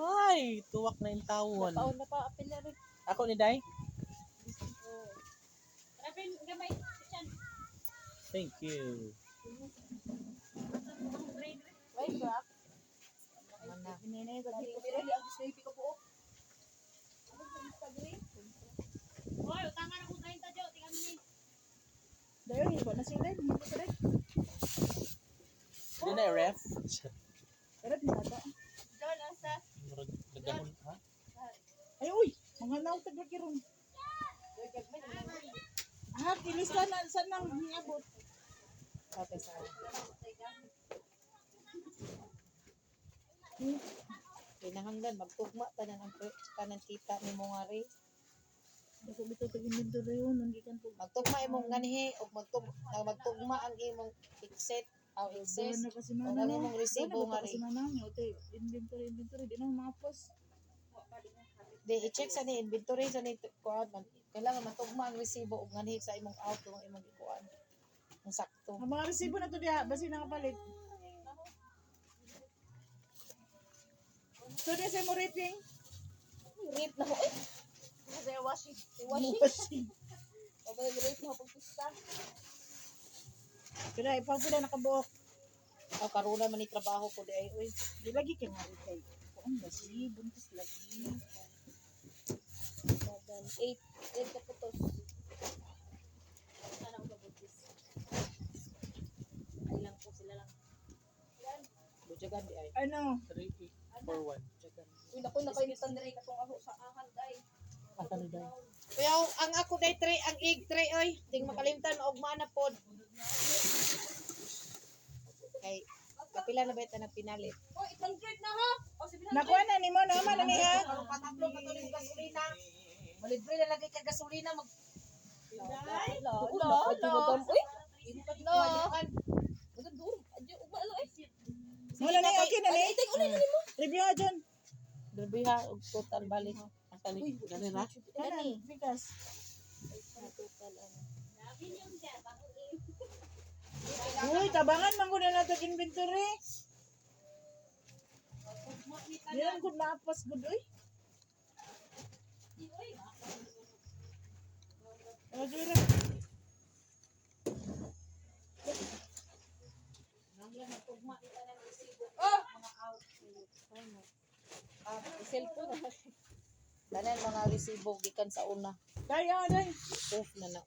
Ay, tuwak na yung tawon. Taon na pa, apil na rin. Ako ni Day? Apil, gamay. Thank you. Wait. Mana? Binene, gagi. Pireli ang snipe ko po. Hoy, tama na kung 30 jo, tingnan ni. Dayo ni ko na sila, hindi ko rin. Di na ref? Pero di nata. Nagdamon, ha? Ay uy, mga naw taga kirong. Ah, kilista na sa nang niabot. Okay, sorry. Kinahanglan magtugma ta na ng kanang kita ni mo nga ri. Ako bito tag inventory yun, hindi kan tug. Magtugma imong ganhi o magtug na magtugma ang imong exit aw exist. na kasi O ang imong resibo nga ri. Kasi mana niyo, te, inventory, inventory, di na mapos. Di i-check sa ni inventory sa ni kuan man. Kailangan matugma ang resibo ug ganhi sa imong out ug imong ikuan. Ang sakto. Ang mga resibo na to diha, basi nakapalit. So, di sa mo rating? Rip na ko eh. Kasi washing. Washing. Pabalik rate mo pagpista. Pero ipagpila nakabuok. Aw karuna man ni trabaho ko di ay uy. Di lagi ka nga rin kay. Kuan ba si buntis lagi. 7 8 8 ka putos. Sana ko buntis. Ay lang po sila lang. Bujagan di ay. Ano? 3, 8, 4, 1. Check Uy nako na kayo tandre katong ako sa ahan Day? Kaya ang ako day tray ang egg tray oy. Ding makalimtan maugma na pod. Kay kapila na ba ita na pinalit? Oh, 800 na ha. O, na. Nakuha na nimo naman na niya. Patatlo ka tuloy gasolina. Malibre na lagi ka gasolina mag. Lo, lo, lo. Uy. Ito eh. Wala na yung okay na ni. Na mo. Review nga dyan. Grabe ha, og total balik. Asa ni? Gani ra? Gani. Bigas. Total ano. Uy, tabangan man ko na nato inventory. Di lang good mapas good uy. O, dura. Ah, cellphone. Danan mga resibo gikan sa una. Daya, day. Off na na.